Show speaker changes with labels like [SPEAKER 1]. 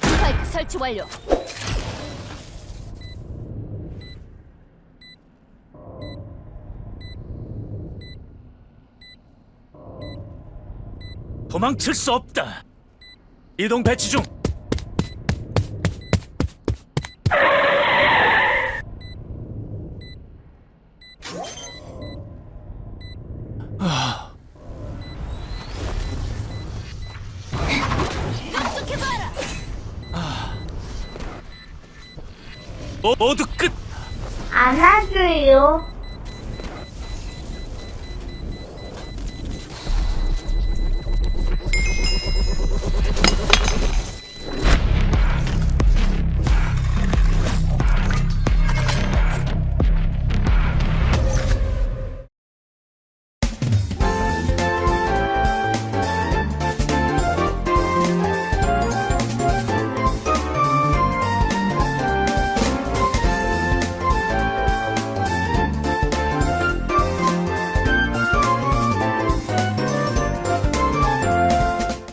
[SPEAKER 1] 스파이크 설치 완료.
[SPEAKER 2] 도망칠 수 없다. 이동 배치 중.
[SPEAKER 1] 약
[SPEAKER 2] 모- 모두 끝.
[SPEAKER 3] 안아줘요.